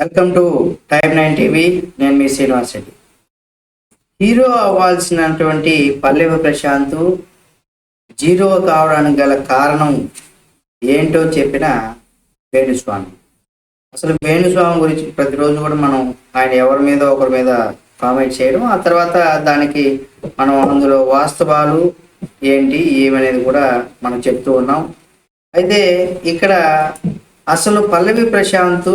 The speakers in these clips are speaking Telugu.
Welcome to time nine TV నేను మీ శ్రీనివాస్ రెడ్డి. హీరో అవ్వాల్సినటువంటి పల్లెవి ప్రశాంత్ జీరో కావడానికి గల కారణం ఏంటో చెప్పిన వేణుస్వామి. అసలు వేణుస్వామి గురించి ప్రతిరోజు కూడా మనం ఆయన ఎవరి మీద ఒకరి మీద కామెంట్ చేయడం ఆ తర్వాత దానికి మనం అందులో వాస్తవాలు ఏంటి ఏమనేది కూడా మనం చెప్తూ ఉన్నాం. అయితే ఇక్కడ అసలు పల్లవి ప్రశాంత్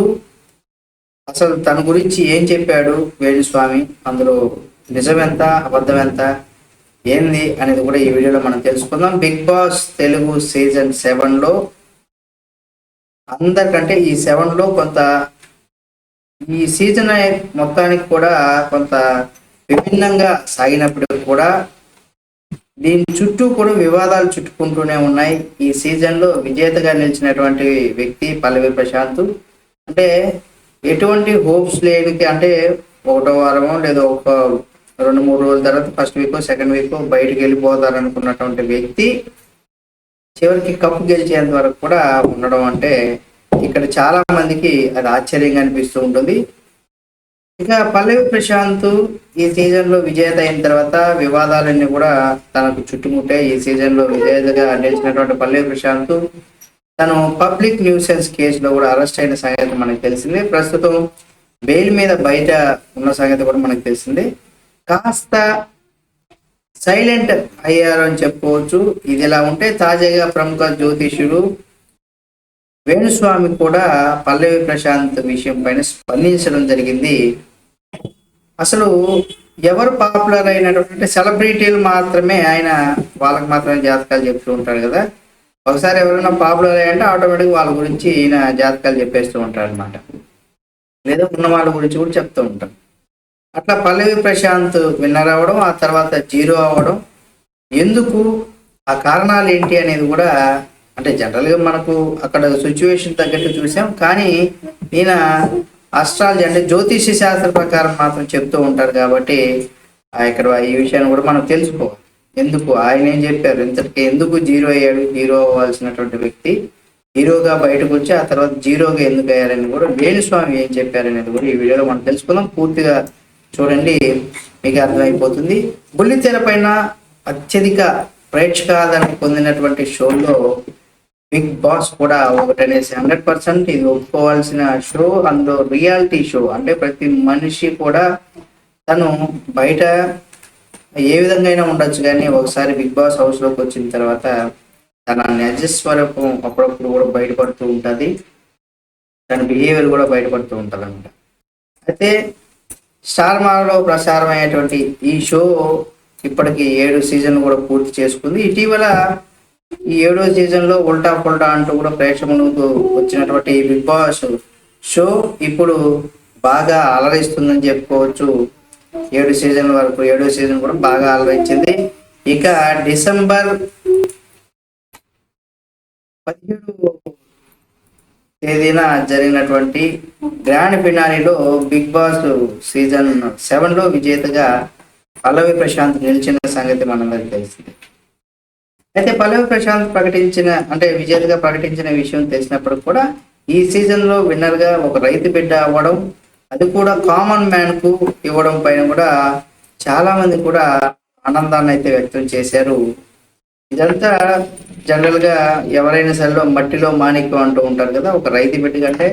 అసలు తన గురించి ఏం చెప్పాడు వేణుస్వామి అందులో నిజం ఎంత అబద్ధం ఎంత ఏంది అనేది కూడా ఈ వీడియోలో మనం తెలుసుకుందాం. బిగ్ బాస్ తెలుగు సీజన్ సెవెన్లో అందరికంటే ఈ సెవెన్లో కొంత ఈ సీజన్ మొత్తానికి కూడా కొంత విభిన్నంగా సాగినప్పుడు కూడా దీని చుట్టూ కూడా వివాదాలు చుట్టుకుంటూనే ఉన్నాయి. ఈ సీజన్లో విజేతగా నిలిచినటువంటి వ్యక్తి పల్లవి ప్రశాంత్. అంటే ఎటువంటి హోప్స్ లేనికి అంటే ఒకటో వారమో లేదా ఒక రెండు మూడు రోజుల తర్వాత ఫస్ట్ వీక్ సెకండ్ వీక్ బయటకు వెళ్ళిపోతారు అనుకున్నటువంటి వ్యక్తి చివరికి కప్పు గెలిచేంత వరకు కూడా ఉండడం అంటే ఇక్కడ చాలా మందికి అది ఆశ్చర్యంగా అనిపిస్తూ ఉంటుంది. ఇక పల్లవి ప్రశాంత్ ఈ సీజన్లో విజేత అయిన తర్వాత వివాదాలన్నీ కూడా తనకు చుట్టుముట్టే. ఈ సీజన్లో విజేతగా నిలిచినటువంటి పల్లవి ప్రశాంత్ తను పబ్లిక్ న్యూసెన్స్ కేసులో కూడా అరెస్ట్ అయిన సంగతి మనకు తెలిసింది. ప్రస్తుతం బెయిల్ మీద బయట ఉన్న సంగతి కూడా మనకు తెలిసింది. కాస్త సైలెంట్ అయ్యారు అని చెప్పుకోవచ్చు. ఇది ఇలా ఉంటే తాజాగా ప్రముఖ జ్యోతిష్యుడు వేణుస్వామి కూడా పల్లవి ప్రశాంత్ విషయం పైన స్పందించడం జరిగింది. అసలు ఎవరు పాపులర్ అయినటువంటి సెలబ్రిటీలు మాత్రమే ఆయన వాళ్ళకి మాత్రమే జాతకాలు చెప్తూ ఉంటారు కదా. ఒకసారి ఎవరైనా పాపులర్ అయ్యంటే ఆటోమేటిక్ వాళ్ళ గురించి ఈయన జాతకాలు చెప్పేస్తూ ఉంటారు అనమాట లేదా ఉన్న వాళ్ళ గురించి కూడా చెప్తూ ఉంటారు అట్లా పల్లవి ప్రశాంత్ విన్నర్ అవ్వడం ఆ తర్వాత జీరో అవ్వడం ఎందుకు ఆ కారణాలు ఏంటి అనేది కూడా అంటే జనరల్గా మనకు అక్కడ సిచ్యువేషన్ తగ్గట్టు చూసాం. కానీ ఈయన అస్ట్రాలజీ అంటే జ్యోతిష శాస్త్ర ప్రకారం మాత్రం చెప్తూ ఉంటారు కాబట్టి ఆ ఇక్కడ ఈ విషయాన్ని కూడా మనం తెలుసుకోవాలి. ఎందుకు? ఆయన ఏం చెప్పారు? ఇంతటికి ఎందుకు జీరో అయ్యాడు? జీరో అవ్వాల్సినటువంటి వ్యక్తి హీరోగా బయటకు వచ్చి ఆ తర్వాత జీరోగా ఎందుకు అయ్యారని కూడా వేణుస్వామి ఏం చెప్పారనేది కూడా ఈ వీడియోలో మనం తెలుసుకుందాం. పూర్తిగా చూడండి మీకు అర్థమైపోతుంది. బుల్లితెర పైన అత్యధిక ప్రేక్షకాదరణ పొందినటువంటి షోలో బిగ్ బాస్ కూడా ఒకటనేసి హండ్రెడ్ పర్సెంట్ ఇది ఒప్పుకోవాల్సిన షో. అందులో రియాలిటీ షో అంటే ప్రతి మనిషి కూడా తను బయట ఏ విధంగా అయినా ఉండొచ్చు కానీ ఒకసారి బిగ్ బాస్ హౌస్లోకి వచ్చిన తర్వాత తన నిజస్వరూపం అప్పుడప్పుడు కూడా బయటపడుతూ ఉంటుంది. తన బిహేవియర్ కూడా బయటపడుతూ ఉంటుంది అనమాట అయితే స్టార్ మాలో ప్రసారం అయ్యేటువంటి ఈ షో ఇప్పటికి ఏడు సీజన్ కూడా పూర్తి చేసుకుంది. ఇటీవల ఈ ఏడో సీజన్లో ఉల్టా పుల్టా అంటూ కూడా ప్రేక్షకులకు వచ్చినటువంటి ఈ బిగ్ బాస్ షో ఇప్పుడు బాగా అలరిస్తుందని చెప్పుకోవచ్చు. ఏడు సీజన్ వరకు ఏడో సీజన్ కూడా బాగా ఆలోచించింది. ఇక డిసెంబర్ పదిహేడు తేదీన జరిగినటువంటి గ్రాండ్ ఫినాలిలో బిగ్ బాస్ సీజన్ సెవెన్లో విజేతగా పల్లవి ప్రశాంత్ నిలిచిన సంగతి మనందరికీ తెలిసింది. అయితే పల్లవి ప్రశాంత్ ప్రకటించిన అంటే విజేతగా ప్రకటించిన విషయం తెలిసినప్పుడు కూడా ఈ సీజన్లో విన్నర్గా విన్నర్గా ఒక రైతు బిడ్డ అవ్వడం అది కూడా కామన్ మ్యాన్కు ఇవ్వడం పైన కూడా చాలా మంది కూడా ఆనందాన్ని అయితే వ్యక్తం చేశారు. ఇదంతా జనరల్గా ఎవరైనా సరే మట్టిలో మాణిక్యం అంటూ ఉంటారు కదా ఒక రైతు బిడ్డ కంటే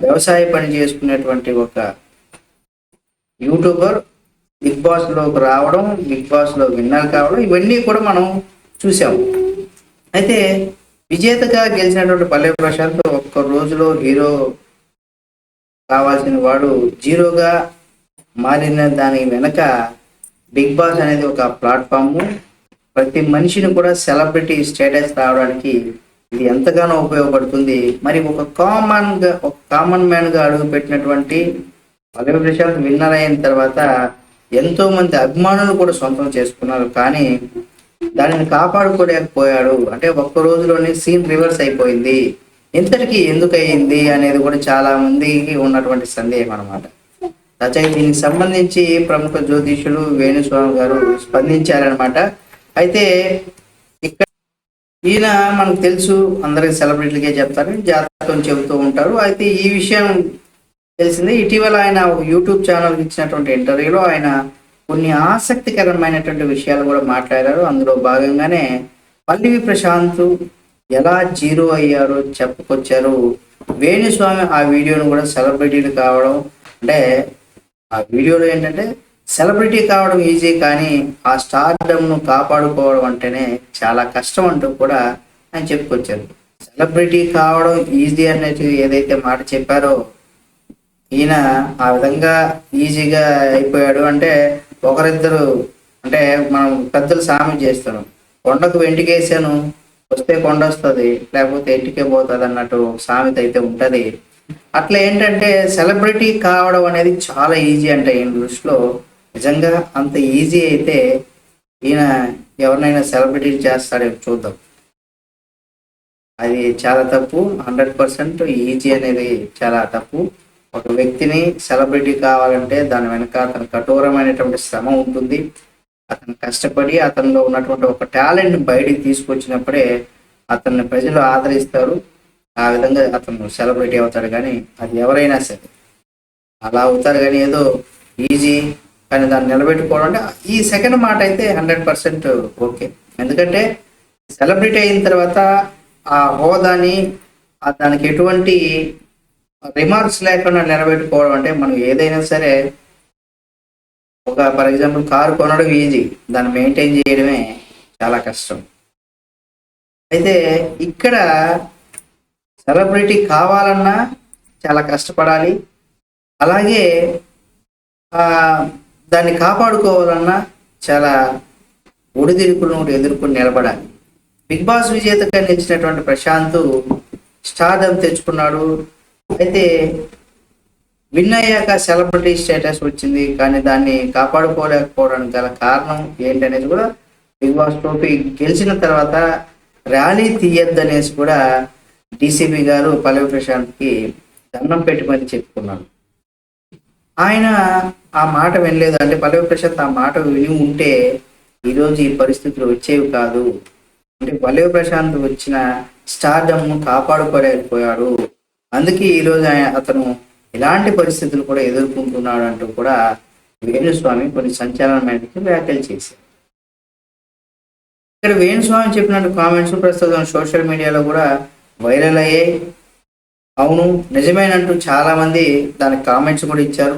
వ్యవసాయ పని చేసుకునేటువంటి ఒక యూట్యూబర్ బిగ్ బాస్లోకి రావడం బిగ్ బాస్లో విన్నర్ కావడం ఇవన్నీ కూడా మనం చూసాము అయితే విజేతగా గెలిచినటువంటి పల్లె ప్రశాంత్ ఒక్క రోజులో హీరో కావాల్సిన వాడు జీరోగా మారిన దాని వెనక బిగ్ బాస్ అనేది ఒక ప్లాట్ఫామ్. ప్రతి మనిషిని కూడా సెలబ్రిటీ స్టేటస్ రావడానికి ఇది ఎంతగానో ఉపయోగపడుతుంది. మరి ఒక కామన్గా ఒక కామన్ మ్యాన్గా అడుగు పెట్టినటువంటి పల్లవి ప్రశాంత్ విన్నర్ అయిన తర్వాత ఎంతో మంది అభిమానులు కూడా సొంతం చేసుకున్నారు. కానీ దానిని కాపాడుకోలేకపోయాడు. అంటే ఒక్క రోజులోనే సీన్ రివర్స్ అయిపోయింది. ఇంతటికి ఎందుకు అయింది అనేది కూడా చాలా మందికి ఉన్నటువంటి సందేహం అనమాట రచయి దీనికి సంబంధించి ప్రముఖ జ్యోతిషులు వేణుస్వామి గారు స్పందించారనమాట అయితే ఇక్కడ ఈయన మనకు తెలుసు అందరికి సెలబ్రిటీలకే చెప్తారు జాతకం చెబుతూ ఉంటారు. అయితే ఈ విషయం తెలిసింది ఇటీవల ఆయన ఒక యూట్యూబ్ ఛానల్ ఇచ్చినటువంటి ఇంటర్వ్యూలో ఆయన కొన్ని ఆసక్తికరమైనటువంటి విషయాలు కూడా మాట్లాడారు. అందులో భాగంగానే పల్లివి ప్రశాంత్ ఎలా జీరో అయ్యారో చెప్పుకొచ్చారు. వేణుస్వామి ఆ వీడియోను కూడా సెలబ్రిటీలు కావడం అంటే ఆ వీడియోలో ఏంటంటే సెలబ్రిటీ కావడం ఈజీ కానీ ఆ స్టార్డమ్ను కాపాడుకోవడం అంటేనే చాలా కష్టం అంటూ కూడా ఆయన చెప్పుకొచ్చారు. సెలబ్రిటీ కావడం ఈజీ అనేది ఏదైతే మాట చెప్పారో ఈయన ఆ విధంగా ఈజీగా అయిపోయాడు. అంటే ఒకరిద్దరు అంటే మనం పెద్దలు సామెత చేస్తాను కొండకు వెంటికేసాను వస్తే కొండ వస్తుంది లేకపోతే ఇంటికే పోతుంది అన్నట్టు సామెత అయితే ఉంటుంది. అట్లా ఏంటంటే సెలబ్రిటీ కావడం అనేది చాలా ఈజీ అంట ఈయన దృష్టిలో. నిజంగా అంత ఈజీ అయితే ఈయన ఎవరినైనా సెలబ్రిటీ చేస్తాడేమో చూద్దాం. అది చాలా తప్పు హండ్రెడ్ పర్సెంట్ ఈజీ అనేది చాలా తప్పు. ఒక వ్యక్తిని సెలబ్రిటీ కావాలంటే దాని వెనక అతను కఠోరమైనటువంటి శ్రమ ఉంటుంది. అతను కష్టపడి అతనిలో ఉన్నటువంటి ఒక టాలెంట్ బయటికి తీసుకొచ్చినప్పుడే అతన్ని ప్రజలు ఆదరిస్తారు. ఆ విధంగా అతను సెలబ్రిటీ అవుతాడు కానీ అది ఎవరైనా సరే. అలా అవుతారు కానీ ఏదో ఈజీ కానీ దాన్ని నిలబెట్టుకోవడం అంటే ఈ సెకండ్ మాట అయితే హండ్రెడ్ పర్సెంట్ ఓకే ఎందుకంటే సెలబ్రిటీ అయిన తర్వాత ఆ హోదాని దానికి ఎటువంటి రిమార్క్స్ లేకుండా నిలబెట్టుకోవడం అంటే మనం ఏదైనా సరే ఒక ఫర్ ఎగ్జాంపుల్ కారు కొనడం ఈజీ దాన్ని మెయింటైన్ చేయడమే చాలా కష్టం. అయితే ఇక్కడ సెలబ్రిటీ కావాలన్నా చాలా కష్టపడాలి. అలాగే దాన్ని కాపాడుకోవాలన్నా చాలా ఒడిదిరుకులను ఎదుర్కొని నిలబడాలి. బిగ్ బాస్ విజేతగా నిలిచినటువంటి ప్రశాంత్ స్టార్డమ్ తెచ్చుకున్నాడు. అయితే విన్ అయ్యాక సెలబ్రిటీ స్టేటస్ వచ్చింది కానీ దాన్ని కాపాడుకోలేకపోవడానికి గల కారణం ఏంటనేది కూడా బిగ్ బాస్ ట్రోఫీ గెలిచిన తర్వాత ర్యాలీ తీయద్దనేసి కూడా డీసీపీ గారు పల్లవి ప్రశాంత్కి దండం పెట్టి మరి చెప్పుకున్నాడు ఆయన ఆ మాట వినలేదు. అంటే పల్లవి ప్రశాంత్ ఆ మాట విని ఉంటే ఈరోజు ఈ పరిస్థితులు వచ్చేవి కాదు. అంటే పల్లవి ప్రశాంత్ వచ్చిన స్టార్డమ్ కాపాడుకోలేకపోయాడు. అందుకే ఈరోజు ఆయన అతను ఇలాంటి పరిస్థితులు కూడా ఎదుర్కొంటున్నాడు అంటూ కూడా వేణుస్వామి కొన్ని సంచలనమైన వ్యాఖ్యలు చేశారు. ఇక్కడ వేణుస్వామి చెప్పినట్టు కామెంట్స్ ప్రస్తుతం సోషల్ మీడియాలో కూడా వైరల్ అయ్యాయి అవును నిజమేనంటూ చాలా మంది దానికి కామెంట్స్ కూడా ఇచ్చారు.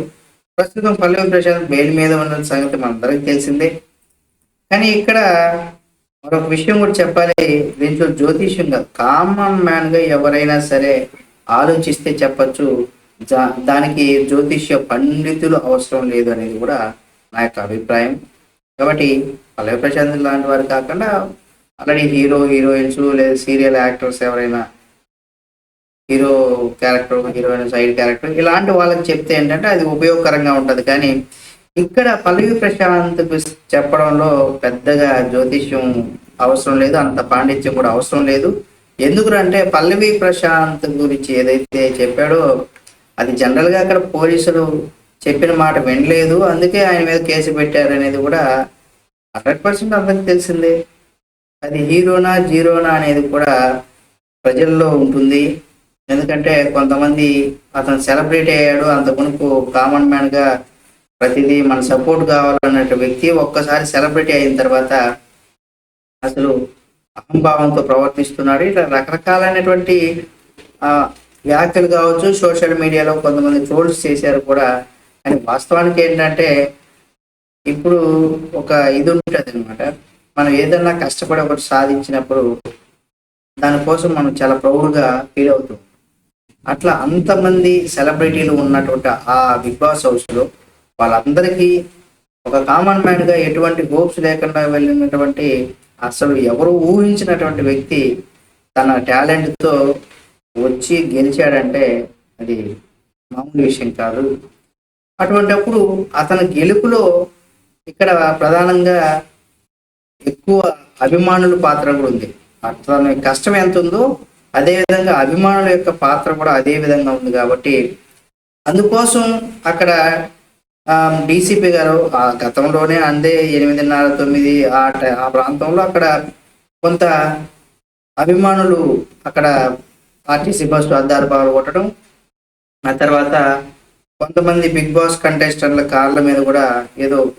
ప్రస్తుతం పల్లవి ప్రశాంత్ బెయిల్ మీద ఉన్న సంగతి మనందరికీ తెలిసిందే. కానీ ఇక్కడ మరొక విషయం కూడా చెప్పాలి. దీంట్లో జ్యోతిష్యంగా కామన్ మ్యాన్గా ఎవరైనా సరే ఆలోచిస్తే చెప్పచ్చు. దానికి జ్యోతిష్య పండితులు అవసరం లేదు అనేది కూడా నా యొక్క అభిప్రాయం. కాబట్టి పల్లవి ప్రశాంత్ లాంటి వారు కాకుండా ఆల్రెడీ హీరో హీరోయిన్స్ లేదా సీరియల్ యాక్టర్స్ ఎవరైనా hero character heroine side character ఇలాంటి వాళ్ళకి చెప్తే ఏంటంటే అది ఉపయోగకరంగా ఉంటుంది. కానీ ఇక్కడ పల్లవి ప్రశాంత్ చెప్పడంలో పెద్దగా జ్యోతిష్యం అవసరం లేదు అంత పాండిత్యం కూడా అవసరం లేదు. ఎందుకు అంటే పల్లవి ప్రశాంత్ గురించి ఏదైతే చెప్పాడో అది జనరల్గా అక్కడ పోలీసులు చెప్పిన మాట వినలేదు. అందుకే ఆయన మీద కేసు పెట్టారు అనేది కూడా హండ్రెడ్ పర్సెంట్ అందరికి తెలిసిందే. అది హీరోనా జీరోనా అనేది కూడా ప్రజల్లో ఉంటుంది. ఎందుకంటే కొంతమంది అతను సెలబ్రిటీ అయ్యాడు. అంత మునుపు కామన్ మ్యాన్గా ప్రతిదీ మన సపోర్ట్ కావాలన్నట్టు వ్యక్తి ఒక్కసారి సెలబ్రిటీ అయిన తర్వాత అసలు అహంభావంతో ప్రవర్తిస్తున్నాడు. ఇట్లా రకరకాలైనటువంటి వ్యాఖ్యలు కావచ్చు సోషల్ మీడియాలో కొంతమంది ట్రోల్స్ చేశారు కూడా. కానీ వాస్తవానికి ఏంటంటే ఇప్పుడు ఒక ఇది ఉంటుంది అనమాట మనం ఏదన్నా కష్టపడి ఒకటి సాధించినప్పుడు దానికోసం మనం చాలా ప్రౌడ్గా ఫీల్ అవుతాం. అట్లా అంతమంది సెలబ్రిటీలు ఉన్నటువంటి ఆ బిగ్ బాస్ హౌస్లో వాళ్ళందరికీ ఒక కామన్ మ్యాన్గా ఎటువంటి హోప్స్ లేకుండా వెళ్ళినటువంటి అసలు ఎవరు ఊహించినటువంటి వ్యక్తి తన టాలెంట్తో వచ్చి గెలిచాడంటే అది మామూలు విషయం కాదు. అటువంటిప్పుడు అతని గెలుపులో ఇక్కడ ప్రధానంగా ఎక్కువ అభిమానుల పాత్ర కూడా ఉంది. అతని కష్టం ఎంత ఉందో అదే విధంగా అభిమానుల యొక్క పాత్ర కూడా అదే విధంగా ఉంది కాబట్టి అందుకోసం అక్కడ డీసీపీ గారు ఆ గతంలోనే అందే ఎనిమిదిన్నర తొమ్మిది ఆ ఆ ప్రాంతంలో అక్కడ కొంత అభిమానులు అక్కడ ఆర్టీసీ బస్సు అద్దాలు పగలు కొట్టడం ఆ తర్వాత కొంతమంది బిగ్ బాస్ కంటెస్టెంట్ల కార్ల మీద కూడా ఏదో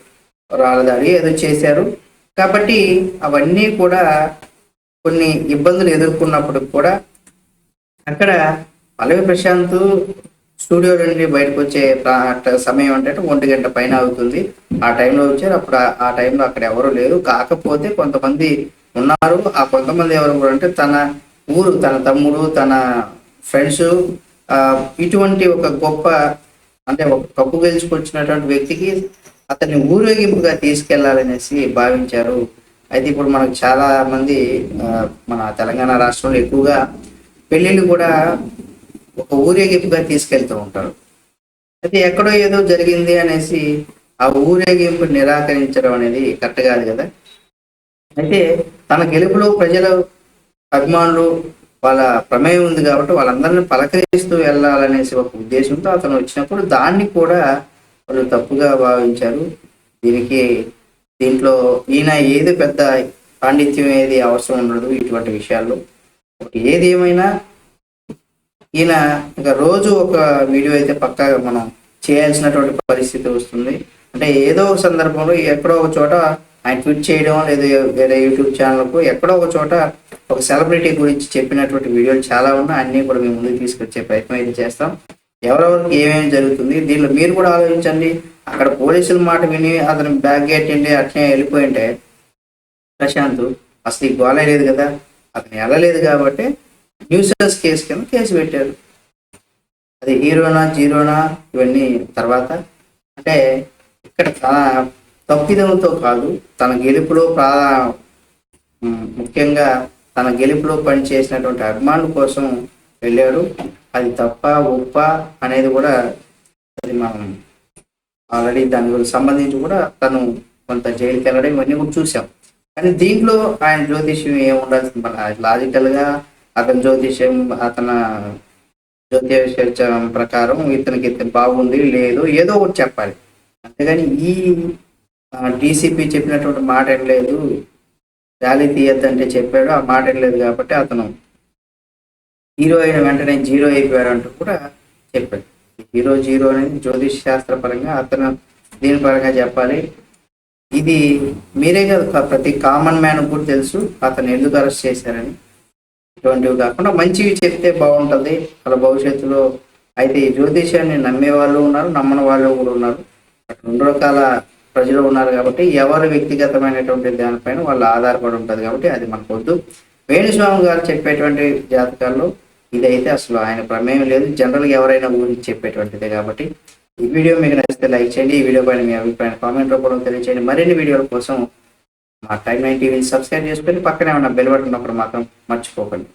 రాలదాడి ఏదో చేశారు. కాబట్టి అవన్నీ కూడా కొన్ని ఇబ్బందులు ఎదుర్కొన్నప్పుడు కూడా అక్కడ పల్లవి ప్రశాంత్ స్టూడియో నుండి బయటకు వచ్చే సమయం అంటే ఒంటి గంట పైన అవుతుంది. ఆ టైంలో వచ్చారు. అప్పుడు ఆ- ఆ టైంలో అక్కడ ఎవరు లేరు. కాకపోతే కొంతమంది ఉన్నారు. ఆ కొంతమంది ఎవరు కూడా అంటే తన ఊరు తన తమ్ముడు తన ఫ్రెండ్స్ ఇటువంటి ఒక గొప్ప అంటే ఒక కప్పు గెలుచుకొచ్చినటువంటి వ్యక్తికి అతన్ని ఊరేగింపుగా తీసుకెళ్ళాలనేసి భావించారు. అయితే ఇప్పుడు మనకు చాలా మంది మన తెలంగాణ రాష్ట్రంలో ఎక్కువగా పెళ్ళిళ్ళు కూడా ఒక ఊరేగింపుగా తీసుకెళ్తూ ఉంటారు. అయితే ఎక్కడో ఏదో జరిగింది అనేసి ఆ ఊరేగింపు నిరాకరించడం అనేది కరెక్ట్ కాదు కదా? అయితే తన గెలుపులో ప్రజలు అభిమానులు వాళ్ళ ప్రమేయం ఉంది కాబట్టి వాళ్ళందరినీ పలకరిస్తూ వెళ్ళాలనేసి ఒక ఉద్దేశంతో అతను వచ్చినప్పుడు దాన్ని కూడా వాళ్ళు తప్పుగా భావించారు. దీనికి దీంట్లో ఈయన ఏది పెద్ద పాండిత్యం ఏది అవసరం ఉండదు ఇటువంటి విషయాల్లో. ఏది ఏమైనా ఈయన ఇక రోజు ఒక వీడియో అయితే పక్కాగా మనం చేయాల్సినటువంటి పరిస్థితి వస్తుంది. అంటే ఏదో ఒక సందర్భంలో ఎక్కడో ఒక చోట ఆయన ట్వీట్ చేయడం లేదా వేరే యూట్యూబ్ ఛానల్కు ఎక్కడో ఒక చోట ఒక సెలబ్రిటీ గురించి చెప్పినటువంటి వీడియోలు చాలా ఉన్నాయి. అన్నీ కూడా మేము ముందుకు తీసుకొచ్చే ప్రయత్నం అయితే చేస్తాం. ఎవరెవరికి ఏమేమి జరుగుతుంది దీనిలో మీరు కూడా ఆలోచించండి. అక్కడ పోలీసుల మాట విని అతను బ్యాగ్ గేటండి అట్లే వెళ్ళిపోయింటే ప్రశాంత్ అసలు ఈ గోళ లేదు కదా అతను వెళ్ళలేదు కాబట్టి న్యూసెస్ కేసు కింద కేసు పెట్టారు. అది హీరోనా జీరోనా ఇవన్నీ తర్వాత. అంటే ఇక్కడ చాలా తప్పిదంతో కాదు తన గెలుపులో ప్రా ముఖ్యంగా తన గెలుపులో పనిచేసినటువంటి అభిమానుల కోసం వెళ్ళాడు అది తప్ప ఉప్ప అనేది కూడా అది మనం ఆల్రెడీ దాని గురించి సంబంధించి కూడా తను కొంత జైలుకి వెళ్ళడం ఇవన్నీ కూడా చూసాం. కానీ దీంట్లో ఆయన జ్యోతిష్యం ఏం ఉండాల్సింది? మన లాజికల్గా అతని జ్యోతిష్యం అతన జ్యోతిష ప్రకారం ఇతనికి ఇతను బాగుంది లేదు ఏదో ఒకటి చెప్పాలి. అంతేగాని ఈ డీసీపీ చెప్పినటువంటి మాట ఏం గాలి తీయద్దంటే చెప్పాడు. ఆ మాట ఏం కాబట్టి అతను హీరో అయిన వెంటనే జీరో అయిపోయాడు అంటూ కూడా చెప్పాడు. హీరో జీరో అనేది జ్యోతిష్ శాస్త్ర పరంగా అతను దీని పరంగా చెప్పాలి. ఇది మీరే కాదు ప్రతి కామన్ మ్యాన్ కూడా తెలుసు అతను ఎందుకు అరెస్ట్ చేశారని. ఇటువంటివి కాకుండా మంచివి చెప్తే బాగుంటుంది. వాళ్ళ భవిష్యత్తులో అయితే ఈ జ్యోతిష్యాన్ని నమ్మే వాళ్ళు ఉన్నారు నమ్మని వాళ్ళు కూడా ఉన్నారు. రెండు రకాల ప్రజలు ఉన్నారు కాబట్టి ఎవరు వ్యక్తిగతమైనటువంటి దానిపైన వాళ్ళు ఆధారపడి ఉంటుంది కాబట్టి అది మనకు వద్దు. వేణుస్వామి గారు చెప్పేటువంటి జాతకాల్లో ఇదైతే అసలు ఆయన ప్రమేయం లేదు. జనరల్గా ఎవరైనా ఊరికి చెప్పేటువంటిదే కాబట్టి ఈ వీడియో మీకు నచ్చితే లైక్ చేయండి. ఈ వీడియో పైన మీ అభిప్రాయం కామెంట్ రూపంలో తెలియచేయండి. మరిన్ని వీడియోల కోసం మా టైమ్ నైన్ టీవీని సబ్స్క్రైబ్ చేసుకొని పక్కనే ఉన్న బెల్ బటన్ ఉన్నప్పుడు మాత్రం మర్చిపోకండి.